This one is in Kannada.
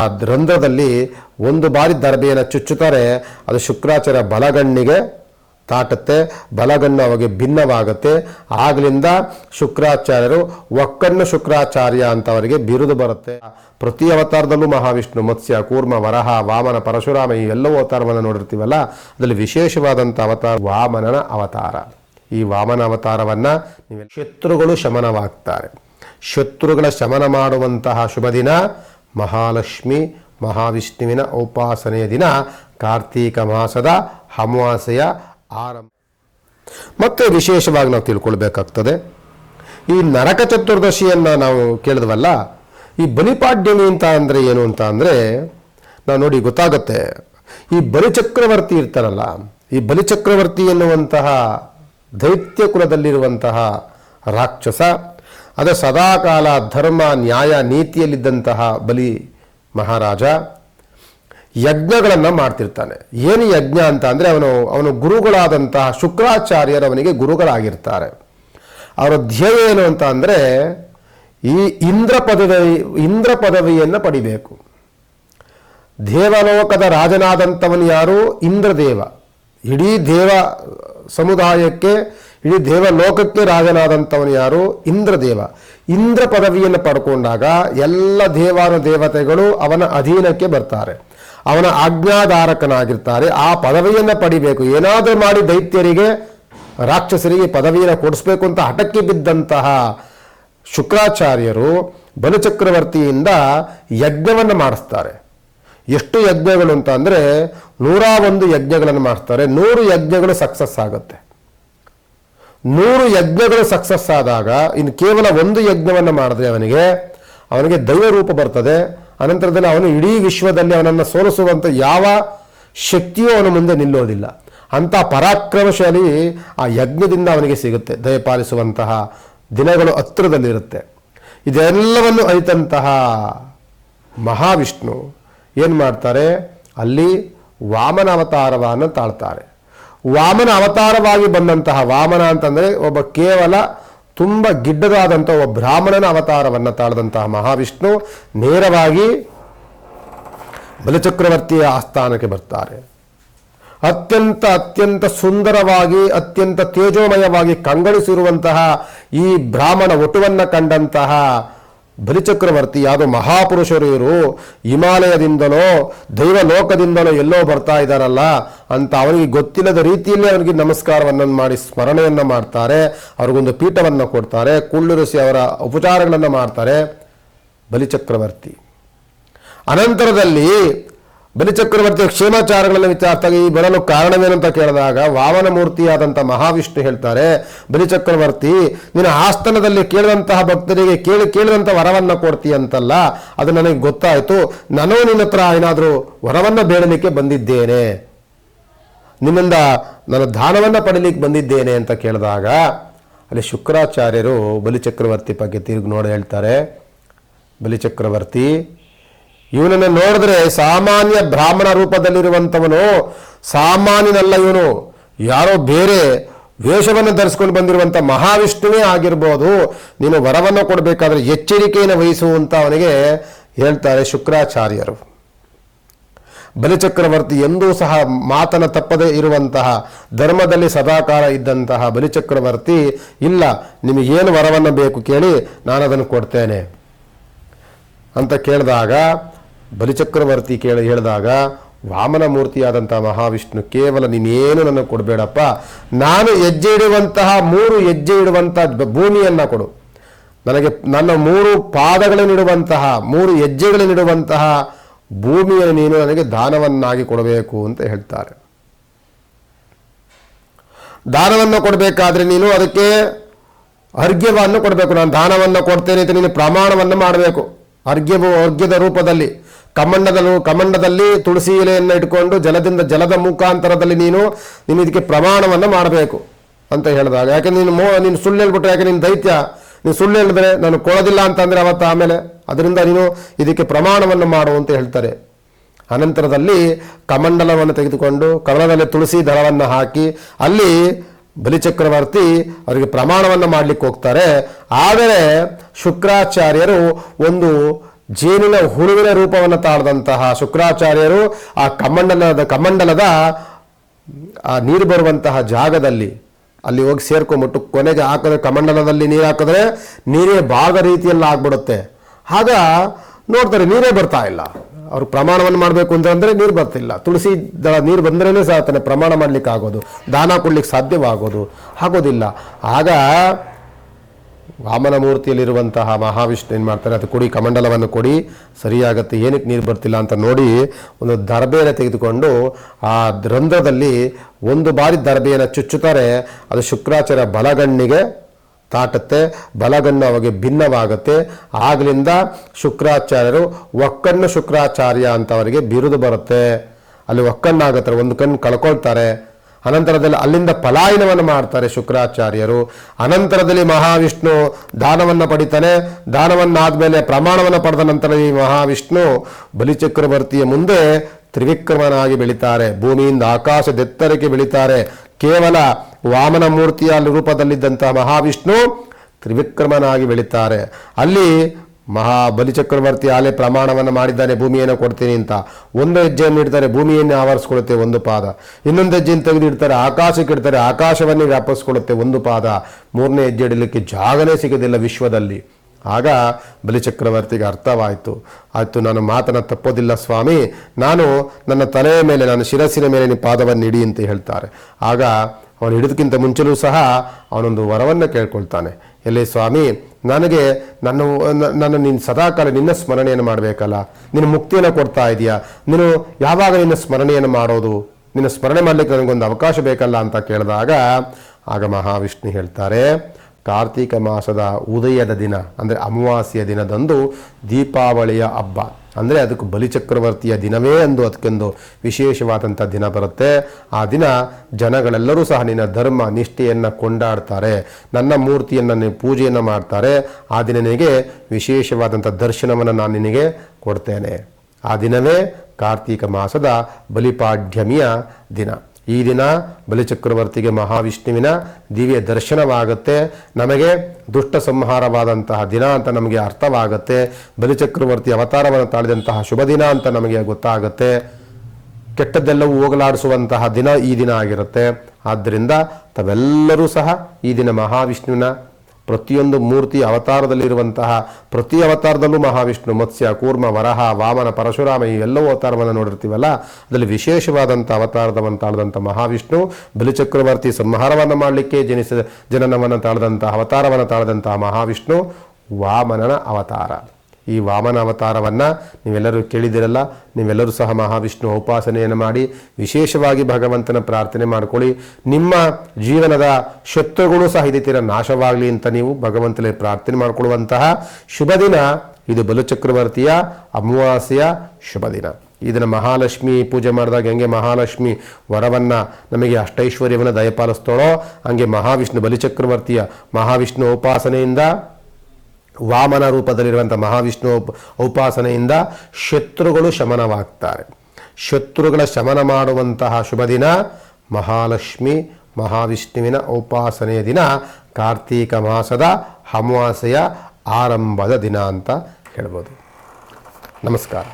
ಆ ರಂಧ್ರದಲ್ಲಿ ಒಂದು ಬಾರಿ ದರ್ಬೆಯನ್ನು ಚುಚ್ಚುತ್ತಾರೆ, ಅದು ಶುಕ್ರಾಚಾರ್ಯ ಬಲಗಣ್ಣಿಗೆ ತಾಟುತ್ತೆ, ಬಲಗಣ್ಣು ಅವಾಗ ಭಿನ್ನವಾಗುತ್ತೆ. ಆಗಲಿಂದ ಶುಕ್ರಾಚಾರ್ಯರು ಒಕ್ಕಣ್ಣು ಶುಕ್ರಾಚಾರ್ಯ ಅಂತ ಅವರಿಗೆ ಬಿರುದು ಬರುತ್ತೆ. ಪ್ರತಿ ಅವತಾರದಲ್ಲೂ ಮಹಾವಿಷ್ಣು, ಮತ್ಸ್ಯ, ಕೂರ್ಮ, ವರಹ, ವಾಮನ, ಪರಶುರಾಮ ಈ ಎಲ್ಲವೂ ಅವತಾರವನ್ನು ನೋಡಿರ್ತೀವಲ್ಲ, ಅದರಲ್ಲಿ ವಿಶೇಷವಾದಂಥ ಅವತಾರ ವಾಮನನ ಅವತಾರ. ಈ ವಾಮನ ಅವತಾರವನ್ನು ಶತ್ರುಗಳು ಶಮನವಾಗ್ತಾರೆ. ಶತ್ರುಗಳ ಶಮನ ಮಾಡುವಂತಹ ಶುಭ ದಿನ ಮಹಾಲಕ್ಷ್ಮಿ ಮಹಾವಿಷ್ಣುವಿನ ಉಪಾಸನೆಯ ದಿನ ಕಾರ್ತೀಕ ಮಾಸದ ಅಮಾವಾಸ್ಯೆಯ ಆರಂಭ. ಮತ್ತೆ ವಿಶೇಷವಾಗಿ ನಾವು ತಿಳ್ಕೊಳ್ಬೇಕಾಗ್ತದೆ. ಈ ನರಕ ಚತುರ್ದಶಿಯನ್ನು ನಾವು ಕೇಳಿದ್ವಲ್ಲ, ಈ ಬಲಿಪಾಡ್ಯಮಿ ಅಂತ ಅಂದರೆ ಏನು ಅಂತ ಅಂದರೆ, ನಾವು ನೋಡಿ ಗೊತ್ತಾಗುತ್ತೆ. ಈ ಬಲಿಚಕ್ರವರ್ತಿ ಇರ್ತಾರಲ್ಲ, ಈ ಬಲಿಚಕ್ರವರ್ತಿ ಎನ್ನುವಂತಹ ದೈತ್ಯ ಕುಲದಲ್ಲಿರುವಂತಹ ರಾಕ್ಷಸ ಅದೇ ಸದಾಕಾಲ ಧರ್ಮ ನ್ಯಾಯ ನೀತಿಯಲ್ಲಿದ್ದಂತಹ ಬಲಿ ಮಹಾರಾಜ ಯಜ್ಞಗಳನ್ನು ಮಾಡ್ತಿರ್ತಾನೆ. ಏನು ಯಜ್ಞ ಅಂತ ಅಂದರೆ ಅವನು ಅವನು ಗುರುಗಳಾದಂತಹ ಶುಕ್ರಾಚಾರ್ಯರು ಅವನಿಗೆ ಗುರುಗಳಾಗಿರ್ತಾರೆ. ಅವರ ಧ್ಯೇಯ ಏನು ಅಂತ ಅಂದರೆ ಈ ಇಂದ್ರ ಪದವಿ, ಇಂದ್ರ ಪದವಿಯನ್ನು ಪಡಿಬೇಕು. ದೇವಲೋಕದ ರಾಜನಾದಂಥವನು ಯಾರು? ಇಂದ್ರದೇವ. ಇಡೀ ದೇವ ಸಮುದಾಯಕ್ಕೆ ಇಡೀ ದೇವಲೋಕಕ್ಕೆ ರಾಜನಾದಂಥವನು ಯಾರು? ಇಂದ್ರದೇವ. ಇಂದ್ರ ಪದವಿಯನ್ನು ಪಡ್ಕೊಂಡಾಗ ಎಲ್ಲ ದೇವಾನ ದೇವತೆಗಳು ಅವನ ಅಧೀನಕ್ಕೆ ಬರ್ತಾರೆ. ಅವನ ಆಜ್ಞಾಧಾರಕನಾಗಿರ್ತಾರೆ. ಆ ಪದವಿಯನ್ನು ಪಡಿಬೇಕು. ಏನಾದರೂ ಮಾಡಿ ದೈತ್ಯರಿಗೆ, ರಾಕ್ಷಸರಿಗೆ ಪದವಿಯನ್ನು ಕೊಡಿಸ್ಬೇಕು ಅಂತ ಹಠಕ್ಕೆ ಬಿದ್ದಂತಹ ಶುಕ್ರಾಚಾರ್ಯರು ಬಲಚಕ್ರವರ್ತಿಯಿಂದ ಯಜ್ಞವನ್ನು ಮಾಡಿಸ್ತಾರೆ. ಎಷ್ಟು ಯಜ್ಞಗಳು ಅಂತ ಅಂದರೆ ನೂರ ಒಂದು ಯಜ್ಞಗಳನ್ನು ಮಾಡಿಸ್ತಾರೆ. ನೂರು ಯಜ್ಞಗಳು ಸಕ್ಸಸ್ ಆಗುತ್ತೆ. ನೂರು ಯಜ್ಞಗಳು ಸಕ್ಸಸ್ ಆದಾಗ, ಇನ್ನು ಕೇವಲ ಒಂದು ಯಜ್ಞವನ್ನು ಮಾಡಿದ್ರೆ ಅವನಿಗೆ ಅವನಿಗೆ ದೈವ ರೂಪ ಬರ್ತದೆ. ಅನಂತರದಲ್ಲಿ ಅವನು ಇಡೀ ವಿಶ್ವದಲ್ಲಿ ಅವನನ್ನು ಸೋಲಿಸುವಂಥ ಯಾವ ಶಕ್ತಿಯೂ ಅವನ ಮುಂದೆ ನಿಲ್ಲೋದಿಲ್ಲ ಅಂಥ ಪರಾಕ್ರಮಶಾಲಿ ಆ ಯಜ್ಞದಿಂದ ಅವನಿಗೆ ಸಿಗುತ್ತೆ ದಯಪಾಲಿಸುವಂತಹ ದಿನಗಳು ಹತ್ತಿರದಲ್ಲಿರುತ್ತೆ ಇದೆಲ್ಲವನ್ನು ಅರಿತಂತಹ ಮಹಾವಿಷ್ಣು ಏನು ಮಾಡ್ತಾರೆ? ಅಲ್ಲಿ ವಾಮನ ಅವತಾರವನ್ನು ತಾಳ್ತಾರೆ. ವಾಮನ ಅವತಾರವಾಗಿ ಬಂದಂತಹ ವಾಮನ ಅಂತಂದರೆ ಒಬ್ಬ ಕೇವಲ ತುಂಬ ಗಿಡ್ಡದಾದಂಥ ಒಬ್ಬ ಬ್ರಾಹ್ಮಣನ ಅವತಾರವನ್ನು ತಾಳದಂತಹ ಮಹಾವಿಷ್ಣು ನೇರವಾಗಿ ಬಲಚಕ್ರವರ್ತಿಯ ಆಸ್ಥಾನಕ್ಕೆ ಬರ್ತಾರೆ. ಅತ್ಯಂತ ಅತ್ಯಂತ ಸುಂದರವಾಗಿ, ಅತ್ಯಂತ ತೇಜೋಮಯವಾಗಿ ಕಂಗೊಳಿಸಿರುವಂತಹ ಈ ಬ್ರಾಹ್ಮಣ ಒಟುವನ್ನು ಕಂಡಂತಹ ಬಲಿಚಕ್ರವರ್ತಿ ಯಾವುದೋ ಮಹಾಪುರುಷರು ಇವರು ಹಿಮಾಲಯದಿಂದಲೋ ದೈವ ಲೋಕದಿಂದಲೋ ಎಲ್ಲೋ ಬರ್ತಾ ಇದ್ದಾರಲ್ಲ? ಅಂತ ಅವನಿಗೆ ಗೊತ್ತಿಲ್ಲದ ರೀತಿಯಲ್ಲಿ ಅವನಿಗೆ ನಮಸ್ಕಾರವನ್ನು ಮಾಡಿ ಸ್ಮರಣೆಯನ್ನು ಮಾಡ್ತಾರೆ. ಅವ್ರಿಗೊಂದು ಪೀಠವನ್ನು ಕೊಡ್ತಾರೆ. ಕುಳ್ಳುರಿಸಿ ಅವರ ಉಪಚಾರಗಳನ್ನು ಮಾಡ್ತಾರೆ. ಬಲಿಚಕ್ರವರ್ತಿ. ಅನಂತರದಲ್ಲಿ ಬಲಿಚಕ್ರವರ್ತಿಯ ಕ್ಷೇಮಾಚಾರಗಳನ್ನು ವಿಚಾರಿಸಿದಾಗ ಈ ಬರಲು ಕಾರಣವೇನು ಅಂತ ಕೇಳಿದಾಗ ವಾಮನ ಮೂರ್ತಿಯಾದಂಥ ಮಹಾವಿಷ್ಣು ಹೇಳ್ತಾರೆ ಬಲಿಚಕ್ರವರ್ತಿ ನಿನ್ನ ಆಸ್ಥಾನದಲ್ಲಿ ಕೇಳಿದಂತಹ ಭಕ್ತರಿಗೆ ಕೇಳಿ ಕೇಳಿದಂಥ ವರವನ್ನು ಕೊಡ್ತೀಯಂತಲ್ಲ ಅದು ನನಗೆ ಗೊತ್ತಾಯಿತು. ನಾನು ನಿನ್ನ ಹತ್ರ ಏನಾದರೂ ವರವನ್ನು ಬೇಡಲಿಕ್ಕೆ ಬಂದಿದ್ದೇನೆ. ನಿನ್ನಿಂದ ನಾನು ದಾನವನ್ನು ಪಡೀಲಿಕ್ಕೆ ಬಂದಿದ್ದೇನೆ ಅಂತ ಕೇಳಿದಾಗ ಅಲ್ಲಿ ಶುಕ್ರಾಚಾರ್ಯರು ಬಲಿಚಕ್ರವರ್ತಿ ಬಗ್ಗೆ ತಿರುಗಿ ನೋಡಿ ಹೇಳ್ತಾರೆ. ಬಲಿಚಕ್ರವರ್ತಿ ಇವನನ್ನು ನೋಡಿದ್ರೆ ಸಾಮಾನ್ಯ ಬ್ರಾಹ್ಮಣ ರೂಪದಲ್ಲಿರುವಂಥವನು ಸಾಮಾನ್ಯನಲ್ಲ ಇವನು. ಯಾರೋ ಬೇರೆ ವೇಷವನ್ನು ಧರಿಸ್ಕೊಂಡು ಬಂದಿರುವಂಥ ಮಹಾವಿಷ್ಣುವೇ ಆಗಿರ್ಬೋದು. ನೀನು ವರವನ್ನು ಕೊಡಬೇಕಾದ್ರೆ ಎಚ್ಚರಿಕೆಯನ್ನು ವಹಿಸುವಂತ ಅವನಿಗೆ ಹೇಳ್ತಾರೆ ಶುಕ್ರಾಚಾರ್ಯರು. ಬಲಿಚಕ್ರವರ್ತಿ ಎಂದೂ ಸಹ ಮಾತನ ತಪ್ಪದೇ ಇರುವಂತಹ ಧರ್ಮದಲ್ಲಿ ಸದಾಕಾಲ ಇದ್ದಂತಹ ಬಲಿಚಕ್ರವರ್ತಿ, ಇಲ್ಲ, ನಿಮಗೇನು ವರವನ್ನು ಬೇಕು ಕೇಳಿ ನಾನು ಅದನ್ನು ಕೊಡ್ತೇನೆ ಅಂತ ಕೇಳಿದಾಗ ಬಲಿಚಕ್ರವರ್ತಿ ಕೇಳಿ ಹೇಳಿದಾಗ, ವಾಮನ ಮೂರ್ತಿಯಾದಂಥ ಮಹಾವಿಷ್ಣು ಕೇವಲ ನೀನೇನು ನನಗೆ ಕೊಡಬೇಡಪ್ಪ, ನಾನು ಹೆಜ್ಜೆ ಇಡುವಂತಹ, ಮೂರು ಹೆಜ್ಜೆ ಇಡುವಂಥ ಭೂಮಿಯನ್ನು ಕೊಡು. ನನಗೆ ನನ್ನ ಮೂರು ಪಾದಗಳನ್ನಿಡುವಂತಹ, ಮೂರು ಹೆಜ್ಜೆಗಳನ್ನಿಡುವಂತಹ ಭೂಮಿಯನ್ನು ನೀನು ನನಗೆ ದಾನವನ್ನಾಗಿ ಕೊಡಬೇಕು ಅಂತ ಹೇಳ್ತಾರೆ. ದಾನವನ್ನು ಕೊಡಬೇಕಾದ್ರೆ ನೀನು ಅದಕ್ಕೆ ಅರ್ಘ್ಯವನ್ನು ಕೊಡಬೇಕು. ನಾನು ದಾನವನ್ನು ಕೊಡ್ತೇನೆ ಅಂತ ನೀನು ಪ್ರಮಾಣವನ್ನು ಮಾಡಬೇಕು. ಅರ್ಘ್ಯವು ಅರ್ಘ್ಯದ ರೂಪದಲ್ಲಿ. ಕಮಂಡದ ಕಮಂಡದಲ್ಲಿ ತುಳಸಿ ಎಲೆಯನ್ನು ಇಟ್ಕೊಂಡು ಜಲದಿಂದ ಜಲದ ಮುಖಾಂತರದಲ್ಲಿ ನೀನು ನೀನು ಇದಕ್ಕೆ ಪ್ರಮಾಣವನ್ನು ಮಾಡಬೇಕು ಅಂತ ಹೇಳಿದಾಗ. ಯಾಕೆ ನೀನು ಮೋ, ನೀನು ಸುಳ್ಳು ಹೇಳ್ಬಿಟ್ರೆ ಯಾಕೆ ನೀನು ದೈತ್ಯ? ನೀನು ಸುಳ್ಳು ಹೇಳಿದ್ರೆ ನಾನು ಕೊಡೋದಿಲ್ಲ ಅಂತಂದರೆ ಅವತ್ತು ಆಮೇಲೆ ಅದರಿಂದ ನೀನು ಇದಕ್ಕೆ ಪ್ರಮಾಣವನ್ನು ಮಾಡು ಅಂತ ಹೇಳ್ತಾರೆ. ಅನಂತರದಲ್ಲಿ ಕಮಂಡಲವನ್ನು ತೆಗೆದುಕೊಂಡು ಕಮಲದಲ್ಲಿ ತುಳಸಿ ದಳವನ್ನು ಹಾಕಿ ಅಲ್ಲಿ ಬಲಿಚಕ್ರವರ್ತಿ ಅವರಿಗೆ ಪ್ರಮಾಣವನ್ನು ಮಾಡಲಿಕ್ಕೆ ಹೋಗ್ತಾರೆ. ಆದರೆ ಶುಕ್ರಾಚಾರ್ಯರು ಒಂದು ಜೇನಿನ ಹುಳುವಿನ ರೂಪವನ್ನು ತಾಳದಂತಹ ಶುಕ್ರಾಚಾರ್ಯರು ಆ ಕಮಂಡಲದ ಕಮಂಡಲದ, ಆ ನೀರು ಬರುವಂತಹ ಜಾಗದಲ್ಲಿ ಅಲ್ಲಿ ಹೋಗಿ ಸೇರ್ಕೊಂಬಿಟ್ಟು ಕೊನೆಗೆ ಹಾಕಿದ್ರೆ ಕಮಂಡಲದಲ್ಲಿ ನೀರು ಹಾಕಿದ್ರೆ ನೀರೇ ಭಾಗ ರೀತಿಯಲ್ಲಿ ಆಗ್ಬಿಡುತ್ತೆ. ಆಗ ನೋಡ್ತಾರೆ ನೀರೇ ಬರ್ತಾ ಇಲ್ಲ. ಅವ್ರು ಪ್ರಮಾಣವನ್ನು ಮಾಡಬೇಕು ಅಂತಂದ್ರೆ ನೀರು ಬರ್ತಿಲ್ಲ. ತುಳಸಿ ದಳ ನೀರು ಬಂದ್ರೇ ಸಾಧ್ತಾನೆ ಪ್ರಮಾಣ ಮಾಡ್ಲಿಕ್ಕೆ ಆಗೋದು ದಾನ ಕೊಡ್ಲಿಕ್ಕೆ ಸಾಧ್ಯವಾಗೋದು. ಆಗೋದಿಲ್ಲ. ಆಗ ವಾಮನ ಮೂರ್ತಿಯಲ್ಲಿರುವಂತಹ ಮಹಾವಿಷ್ಣು ಏನು ಮಾಡ್ತಾರೆ? ಅದು ಕೊಡಿ, ಕಮಂಡಲವನ್ನು ಕೊಡಿ, ಸರಿಯಾಗತ್ತೆ, ಏನಕ್ಕೆ ನೀರು ಬರ್ತಿಲ್ಲ ಅಂತ ನೋಡಿ ಒಂದು ದರ್ಬೆಯನ್ನು ತೆಗೆದುಕೊಂಡು ಆ ರಂಧ್ರದಲ್ಲಿ ಒಂದು ಬಾರಿ ದರ್ಬೆಯನ್ನು ಚುಚ್ಚುತ್ತಾರೆ. ಅದು ಶುಕ್ರಾಚಾರ್ಯ ಬಲಗಣ್ಣಿಗೆ ತಾಟುತ್ತೆ. ಬಲಗಣ್ಣು ಅವಾಗ ಭಿನ್ನವಾಗುತ್ತೆ. ಆಗಲಿಂದ ಶುಕ್ರಾಚಾರ್ಯರು ಒಕ್ಕಣ್ಣು ಶುಕ್ರಾಚಾರ್ಯ ಅಂತ ಅವರಿಗೆ ಬಿರುದು ಬರುತ್ತೆ. ಅಲ್ಲಿ ಒಕ್ಕಣ್ಣಾಗುತ್ತಾರೆ, ಒಂದು ಕಣ್ಣು ಕಳ್ಕೊಳ್ತಾರೆ. ಅನಂತರದಲ್ಲಿ ಅಲ್ಲಿಂದ ಪಲಾಯನವನ್ನು ಮಾಡ್ತಾರೆ ಶುಕ್ರಾಚಾರ್ಯರು. ಅನಂತರದಲ್ಲಿ ಮಹಾವಿಷ್ಣು ದಾನವನ್ನು ಪಡಿತಾನೆ. ದಾನವನ್ನಾದಮೇಲೆ ಪ್ರಮಾಣವನ್ನು ಪಡೆದ ನಂತರ ಈ ಮಹಾವಿಷ್ಣು ಬಲಿಚಕ್ರವರ್ತಿಯ ಮುಂದೆ ತ್ರಿವಿಕ್ರಮನಾಗಿ ಬೆಳಿತಾರೆ. ಭೂಮಿಯಿಂದ ಆಕಾಶದೆತ್ತರಕ್ಕೆ ಬೆಳಿತಾರೆ. ಕೇವಲ ವಾಮನ ಮೂರ್ತಿಯ ರೂಪದಲ್ಲಿದ್ದಂತಹ ಮಹಾವಿಷ್ಣು ತ್ರಿವಿಕ್ರಮನಾಗಿ ಬೆಳಿತಾರೆ. ಅಲ್ಲಿ ಮಹಾ ಬಲಿಚಕ್ರವರ್ತಿ ಆಲೆ ಪ್ರಮಾಣವನ್ನು ಮಾಡಿದ್ದಾನೆ ಭೂಮಿಯನ್ನು ಕೊಡ್ತೀನಿ ಅಂತ. ಒಂದು ಹೆಜ್ಜೆಯನ್ನು ಇಡ್ತಾರೆ, ಭೂಮಿಯನ್ನೇ ಆವರಿಸ್ಕೊಳ್ಳುತ್ತೆ ಒಂದು ಪಾದ. ಇನ್ನೊಂದು ಹೆಜ್ಜೆಯನ್ನು ತೆಗೆದಿಡ್ತಾರೆ ಆಕಾಶಕ್ಕೆ ಇಡ್ತಾರೆ, ಆಕಾಶವನ್ನೇ ವ್ಯಾಪಿಸ್ಕೊಳ್ಳುತ್ತೆ ಒಂದು ಪಾದ. ಮೂರನೇ ಹೆಜ್ಜೆ ಇಡಲಿಕ್ಕೆ ಜಾಗನೇ ಸಿಗೋದಿಲ್ಲ ವಿಶ್ವದಲ್ಲಿ. ಆಗ ಬಲಿ ಚಕ್ರವರ್ತಿಗೆ ಅರ್ಥವಾಯಿತು. ಆಯಿತು, ನಾನು ಮಾತನ್ನು ತಪ್ಪೋದಿಲ್ಲ ಸ್ವಾಮಿ. ನಾನು ನನ್ನ ತಲೆಯ ಮೇಲೆ, ನನ್ನ ಶಿರಸ್ಸಿನ ಮೇಲೆ ನೀವು ಪಾದವನ್ನು ಇಡಿ ಅಂತ ಹೇಳ್ತಾರೆ. ಆಗ ಅವನು ಹಿಡಿದಕ್ಕಿಂತ ಮುಂಚೆಲೂ ಸಹ ಅವನೊಂದು ವರವನ್ನು ಕೇಳ್ಕೊಳ್ತಾನೆ. ಎಲ್ಲಿ, ಸ್ವಾಮಿ, ನನಗೆ ನನ್ನ ನಾನು ನನ್ನ ನೀನು ಸದಾಕಾಲ ನಿನ್ನ ಸ್ಮರಣೆಯನ್ನು ಮಾಡಬೇಕಲ್ಲ. ನಿನ್ನ ಮುಕ್ತಿಯನ್ನು ಕೊಡ್ತಾ ಇದೆಯಾ? ನೀನು ಯಾವಾಗ ನಿನ್ನ ಸ್ಮರಣೆಯನ್ನು ಮಾಡೋದು? ನಿನ್ನ ಸ್ಮರಣೆ ಮಾಡಲಿಕ್ಕೆ ನನಗೊಂದು ಅವಕಾಶ ಬೇಕಲ್ಲ ಅಂತ ಕೇಳಿದಾಗ, ಆಗ ಮಹಾವಿಷ್ಣು ಹೇಳ್ತಾರೆ, ಕಾರ್ತೀಕ ಮಾಸದ ಉದಯದ ದಿನ, ಅಂದರೆ ಅಮಾವಾಸ್ಯ ದಿನದಂದು ದೀಪಾವಳಿಯ ಹಬ್ಬ. ಅಂದರೆ ಅದಕ್ಕೆ ಬಲಿಚಕ್ರವರ್ತಿಯ ದಿನವೇ ಎಂದು ಅದಕ್ಕೊಂದು ವಿಶೇಷವಾದಂಥ ದಿನ ಬರುತ್ತೆ. ಆ ದಿನ ಜನಗಳೆಲ್ಲರೂ ಸಹ ನಿನ್ನ ಧರ್ಮ ನಿಷ್ಠೆಯನ್ನು ಕೊಂಡಾಡ್ತಾರೆ. ನನ್ನ ಮೂರ್ತಿಯನ್ನು ನೀವು ಪೂಜೆಯನ್ನು ಮಾಡ್ತಾರೆ. ಆ ದಿನ ನಿನಗೆ ವಿಶೇಷವಾದಂಥ ದರ್ಶನವನ್ನು ನಾನು ನಿನಗೆ ಕೊಡ್ತೇನೆ. ಆ ದಿನವೇ ಕಾರ್ತೀಕ ಮಾಸದ ಬಲಿಪಾಡ್ಯಮಿಯ ದಿನ. ಈ ದಿನ ಬಲಿಚಕ್ರವರ್ತಿಗೆ ಮಹಾವಿಷ್ಣುವಿನ ದಿವ್ಯ ದರ್ಶನವಾಗುತ್ತೆ. ನಮಗೆ ದುಷ್ಟ ಸಂಹಾರವಾದಂತಹ ದಿನ ಅಂತ ನಮಗೆ ಅರ್ಥವಾಗುತ್ತೆ. ಬಲಿಚಕ್ರವರ್ತಿ ಅವತಾರವನ್ನು ತಾಳಿದಂತಹ ಶುಭ ದಿನ ಅಂತ ನಮಗೆ ಗೊತ್ತಾಗುತ್ತೆ. ಕೆಟ್ಟದ್ದೆಲ್ಲವೂ ಹೋಗಲಾಡಿಸುವಂತಹ ದಿನ ಈ ದಿನ ಆಗಿರುತ್ತೆ. ಆದ್ದರಿಂದ ತಾವೆಲ್ಲರೂ ಸಹ ಈ ದಿನ ಮಹಾವಿಷ್ಣುವಿನ ಪ್ರತಿಯೊಂದು ಮೂರ್ತಿ ಅವತಾರದಲ್ಲಿರುವಂತಹ ಪ್ರತಿ ಅವತಾರದಲ್ಲೂ ಮಹಾವಿಷ್ಣು, ಮತ್ಸ್ಯ, ಕೂರ್ಮ, ವರಹ, ವಾಮನ, ಪರಶುರಾಮ ಈ ಎಲ್ಲವೂ ಅವತಾರವನ್ನು ನೋಡಿರ್ತೀವಲ್ಲ? ಅದರಲ್ಲಿ ವಿಶೇಷವಾದಂಥ ಅವತಾರದವನ್ನು ತಾಳದಂಥ ಮಹಾವಿಷ್ಣು, ಬಲಿಚಕ್ರವರ್ತಿ ಸಂಹಾರವನ್ನು ಮಾಡಲಿಕ್ಕೆ ಜನಿಸಿದ ಜನನವನ್ನು ತಾಳದಂಥ ಅವತಾರವನ್ನು ತಾಳದಂತಹ ಮಹಾವಿಷ್ಣು, ವಾಮನನ ಅವತಾರ. ಈ ವಾಮನ ಅವತಾರವನ್ನು ನೀವೆಲ್ಲರೂ ಕೇಳಿದಿರಲ್ಲ, ನೀವೆಲ್ಲರೂ ಸಹ ಮಹಾವಿಷ್ಣು ಉಪಾಸನೆಯನ್ನು ಮಾಡಿ, ವಿಶೇಷವಾಗಿ ಭಗವಂತನ ಪ್ರಾರ್ಥನೆ ಮಾಡಿಕೊಳ್ಳಿ. ನಿಮ್ಮ ಜೀವನದ ಶತ್ರುಗಳು ಸಹ ಇದೇ ತೀರ ನಾಶವಾಗಲಿ ಅಂತ ನೀವು ಭಗವಂತನೇ ಪ್ರಾರ್ಥನೆ ಮಾಡಿಕೊಳ್ಳುವಂತಹ ಶುಭ ದಿನ. ಇದು ಚಕ್ರವರ್ತಿಯ ಅಮಾವಾಸ್ಯೆಯ ಶುಭ ದಿನ. ಇದನ್ನು ಮಹಾಲಕ್ಷ್ಮಿ ಪೂಜೆ ಮಾಡಿದಾಗ ಹೆಂಗೆ ಮಹಾಲಕ್ಷ್ಮಿ ವರವನ್ನು ನಮಗೆ ಅಷ್ಟೈಶ್ವರ್ಯವನ್ನು ದಯಪಾಲಿಸ್ತಾಳೋ, ಹಂಗೆ ಮಹಾವಿಷ್ಣು ಬಲಿಚಕ್ರವರ್ತಿಯ ಮಹಾವಿಷ್ಣು ಉಪಾಸನೆಯಿಂದ ವಾಮನ ರೂಪದಲ್ಲಿರುವಂಥ ಮಹಾವಿಷ್ಣು ಉಪ ಉಪಾಸನೆಯಿಂದ ಶತ್ರುಗಳು ಶಮನವಾಗ್ತಾರೆ. ಶತ್ರುಗಳ ಶಮನ ಮಾಡುವಂತಹ ಶುಭ ದಿನ ಮಹಾಲಕ್ಷ್ಮಿ, ಮಹಾವಿಷ್ಣುವಿನ ಉಪಾಸನೆಯ ದಿನ, ಕಾರ್ತೀಕ ಮಾಸದ ಅಮಾವಾಸ್ಯೆಯ ಆರಂಭದ ದಿನ ಅಂತ ಹೇಳ್ಬೋದು. ನಮಸ್ಕಾರ.